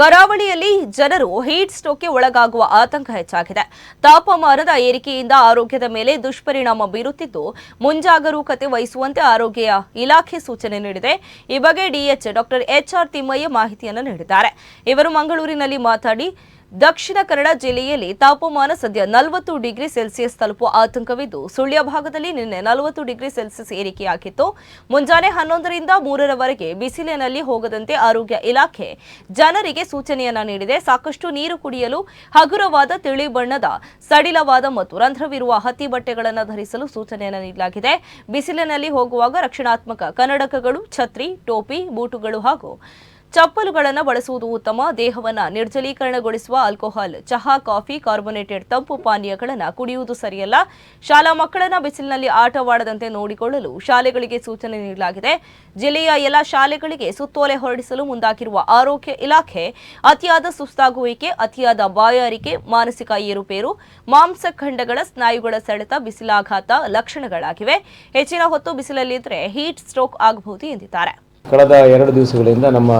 ಕರಾವಳಿಯಲ್ಲಿ ಜನರು ಹೀಟ್ ಸ್ಟ್ರೋಕ್ಗೆ ಒಳಗಾಗುವ ಆತಂಕ ಹೆಚ್ಚಾಗಿದೆ. ತಾಪಮಾನದ ಏರಿಕೆಯಿಂದ ಆರೋಗ್ಯದ ಮೇಲೆ ದುಷ್ಪರಿಣಾಮ ಬೀರುತ್ತಿದ್ದು, ಮುಂಜಾಗರೂಕತೆ ವಹಿಸುವಂತೆ ಆರೋಗ್ಯ ಇಲಾಖೆ ಸೂಚನೆ ನೀಡಿದೆ. ಈ ಬಗ್ಗೆ ಡಿಎಚ್ ಡಾಕ್ಟರ್ ಎಚ್ಆರ್ ತಿಮ್ಮಯ್ಯ ಮಾಹಿತಿಯನ್ನು ನೀಡಿದ್ದಾರೆ. ಇವರು ಮಂಗಳೂರಿನಲ್ಲಿ ಮಾತಾಡಿ ದಕ್ಷಿಣ ಕನ್ನಡ ಜಿಲ್ಲೆಯಲ್ಲಿ ತಾಪಮಾನ ಸದ್ಯ ನಲವತ್ತು ಡಿಗ್ರಿ ಸೆಲ್ಸಿಯಸ್ ತಲುಪುವ ಆತಂಕವಿದ್ದು, ಸುಳ್ಯ ಭಾಗದಲ್ಲಿ ನಿನ್ನೆ ನಲವತ್ತು ಡಿಗ್ರಿ ಸೆಲ್ಸಿಯಸ್ ಏರಿಕೆಯಾಗಿತ್ತು. ಮುಂಜಾನೆ ಹನ್ನೊಂದರಿಂದ ಮೂರರವರೆಗೆ ಬಿಸಿಲಿನಲ್ಲಿ ಹೋಗದಂತೆ ಆರೋಗ್ಯ ಇಲಾಖೆ ಜನರಿಗೆ ಸೂಚನೆಯನ್ನ ನೀಡಿದೆ. ಸಾಕಷ್ಟು ನೀರು ಕುಡಿಯಲು ಹಗುರವಾದ ತಿಳಿ ಬಣ್ಣದ, ಸಡಿಲವಾದ ಮತ್ತು ರಂಧ್ರವಿರುವ ಹತ್ತಿ ಬಟ್ಟೆಗಳನ್ನು ಧರಿಸಲು ಸೂಚನೆಯನ್ನು ನೀಡಲಾಗಿದೆ. ಬಿಸಿಲಿನಲ್ಲಿ ಹೋಗುವಾಗ ರಕ್ಷಣಾತ್ಮಕ ಕನ್ನಡಕಗಳು, ಛತ್ರಿ, ಟೋಪಿ, ಬೂಟುಗಳು ಹಾಗೂ ಚಪ್ಪಲುಗಳನ್ನು ಬಳಸುವುದು ಉತ್ತಮ. ದೇಹವನ್ನು ನಿರ್ಜಲೀಕರಣಗೊಳಿಸುವ ಆಲ್ಕೋಹಾಲ್, ಚಹಾ, ಕಾಫಿ, ಕಾರ್ಬೊನೇಟೆಡ್ ತಂಪು ಪಾನೀಯಗಳನ್ನು ಕುಡಿಯುವುದು ಸರಿಯಲ್ಲ. ಶಾಲಾ ಮಕ್ಕಳನ್ನ ಬಿಸಿಲಿನಲ್ಲಿ ಆಟವಾಡದಂತೆ ನೋಡಿಕೊಳ್ಳಲು ಶಾಲೆಗಳಿಗೆ ಸೂಚನೆ ನೀಡಲಾಗಿದೆ. ಜಿಲ್ಲೆಯ ಎಲ್ಲ ಶಾಲೆಗಳಿಗೆ ಸುತ್ತೋಲೆ ಹೊರಡಿಸಲು ಮುಂದಾಗಿರುವ ಆರೋಗ್ಯ ಇಲಾಖೆ ಅತಿಯಾದ ಸುಸ್ತಾಗುವಿಕೆ, ಅತಿಯಾದ ಬಾಯಾರಿಕೆ, ಮಾನಸಿಕ ಏರುಪೇರು ಮಾಂಸಖಂಡಗಳ ಸ್ನಾಯುಗಳ ಸೆಳೆತ, ಬಿಸಿಲಾಘಾತ ಲಕ್ಷಣಗಳಾಗಿವೆ. ಹೆಚ್ಚಿನ ಹೊತ್ತು ಬಿಸಿಲಲ್ಲಿದ್ದರೆ ಹೀಟ್ ಸ್ಟ್ರೋಕ್ ಆಗಬಹುದು ಎಂದಿದ್ದಾರೆ. ಕಳೆದ ಎರಡು ದಿವಸಗಳಿಂದ ನಮ್ಮ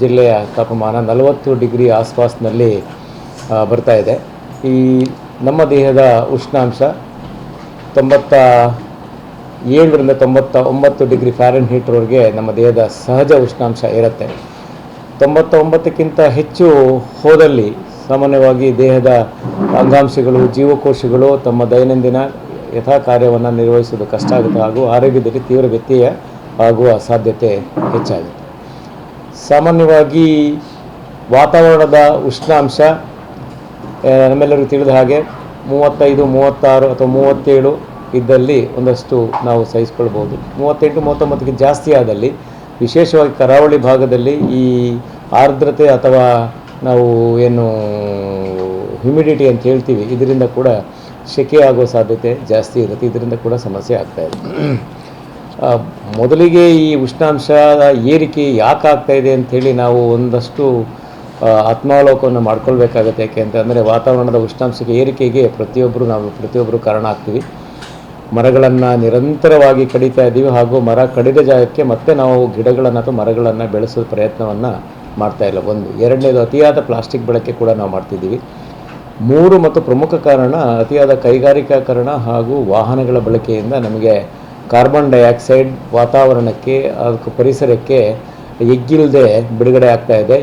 ಜಿಲ್ಲೆಯ ತಾಪಮಾನ ನಲವತ್ತು ಡಿಗ್ರಿ ಆಸ್ಪಾಸ್ನಲ್ಲಿ ಬರ್ತಾ ಇದೆ. ಈ ನಮ್ಮ ದೇಹದ ಉಷ್ಣಾಂಶ ತೊಂಬತ್ತ ಏಳರಿಂದ ತೊಂಬತ್ತ ಒಂಬತ್ತು ಡಿಗ್ರಿ ಫ್ಯಾರನ್ ಹೀಟ್ರವರೆಗೆ ನಮ್ಮ ದೇಹದ ಸಹಜ ಉಷ್ಣಾಂಶ ಇರುತ್ತೆ. ತೊಂಬತ್ತ ಒಂಬತ್ತಕ್ಕಿಂತ ಹೆಚ್ಚು ಹೋದಲ್ಲಿ ಸಾಮಾನ್ಯವಾಗಿ ದೇಹದ ಅಂಗಾಂಶಗಳು, ಜೀವಕೋಶಗಳು ತಮ್ಮ ದೈನಂದಿನ ಯಥಾ ಕಾರ್ಯವನ್ನು ನಿರ್ವಹಿಸೋದು ಕಷ್ಟ ಆಗುತ್ತೆ. ಹಾಗೂ ಆರೋಗ್ಯದಲ್ಲಿ ತೀವ್ರ ವ್ಯತ್ಯಯ ಆಗುವ ಸಾಧ್ಯತೆ ಹೆಚ್ಚಾಗುತ್ತೆ. ಸಾಮಾನ್ಯವಾಗಿ ವಾತಾವರಣದ ಉಷ್ಣಾಂಶ ನಮ್ಮೆಲ್ಲರಿಗೂ ತಿಳಿದ ಹಾಗೆ ಮೂವತ್ತೈದು ಮೂವತ್ತಾರು ಅಥವಾ ಮೂವತ್ತೇಳು ಇದ್ದಲ್ಲಿ ಒಂದಷ್ಟು ನಾವು ಸಹಿಸ್ಕೊಳ್ಬೋದು ಮೂವತ್ತೆಂಟು ಮೂವತ್ತೊಂಬತ್ತಕ್ಕೆ ಜಾಸ್ತಿ ಆದಲ್ಲಿ ವಿಶೇಷವಾಗಿ ಕರಾವಳಿ ಭಾಗದಲ್ಲಿ ಈ ಆರ್ದ್ರತೆ ಅಥವಾ ನಾವು ಏನು ಹ್ಯುಮಿಡಿಟಿ ಅಂತ ಹೇಳ್ತೀವಿ ಇದರಿಂದ ಕೂಡ ಸೆಕೆ ಆಗೋ ಸಾಧ್ಯತೆ ಜಾಸ್ತಿ ಇರುತ್ತೆ ಇದರಿಂದ ಕೂಡ ಸಮಸ್ಯೆ ಆಗ್ತಾ ಇದೆ. ಆ, ಮೊದಲಿಗೆ ಈ ಉಷ್ಣಾಂಶದ ಏರಿಕೆ ಯಾಕೆ ಆಗ್ತಾ ಇದೆ ಅಂಥೇಳಿ ನಾವು ಒಂದಷ್ಟು ಆತ್ಮಾವಲೋಕವನ್ನು ಮಾಡ್ಕೊಳ್ಬೇಕಾಗತ್ತೆ. ಯಾಕೆ ಅಂತಂದರೆ ವಾತಾವರಣದ ಉಷ್ಣಾಂಶಕ್ಕೆ ಏರಿಕೆಗೆ ಪ್ರತಿಯೊಬ್ಬರು ನಾವು ಪ್ರತಿಯೊಬ್ಬರು ಕಾರಣ ಆಗ್ತೀವಿ. ಮರಗಳನ್ನು ನಿರಂತರವಾಗಿ ಕಡಿತಾ ಇದ್ದೀವಿ ಹಾಗೂ ಮರ ಕಡಿದ ಜಾಗಕ್ಕೆ ಮತ್ತೆ ನಾವು ಗಿಡಗಳನ್ನು ಅಥವಾ ಮರಗಳನ್ನು ಬೆಳೆಸೋ ಪ್ರಯತ್ನವನ್ನು ಮಾಡ್ತಾ ಇಲ್ಲ. ಒಂದು, ಎರಡನೇದು ಅತಿಯಾದ ಪ್ಲಾಸ್ಟಿಕ್ ಬಳಕೆ ಕೂಡ ನಾವು ಮಾಡ್ತಿದ್ದೀವಿ. ಮೂರು ಮತ್ತು ಪ್ರಮುಖ ಕಾರಣ ಅತಿಯಾದ ಕೈಗಾರಿಕಾಕರಣ ಹಾಗೂ ವಾಹನಗಳ ಬಳಕೆಯಿಂದ ನಮಗೆ ಕಾರ್ಬನ್ ಡೈಆಕ್ಸೈಡ್ ವಾತಾವರಣಕ್ಕೆ ಅದಕ್ಕೆ ಪರಿಸರಕ್ಕೆ ಎಗ್ಗಿಲ್ಲದೆ ಬಿಡುಗಡೆ ಆಗ್ತಾ ಇದೆ.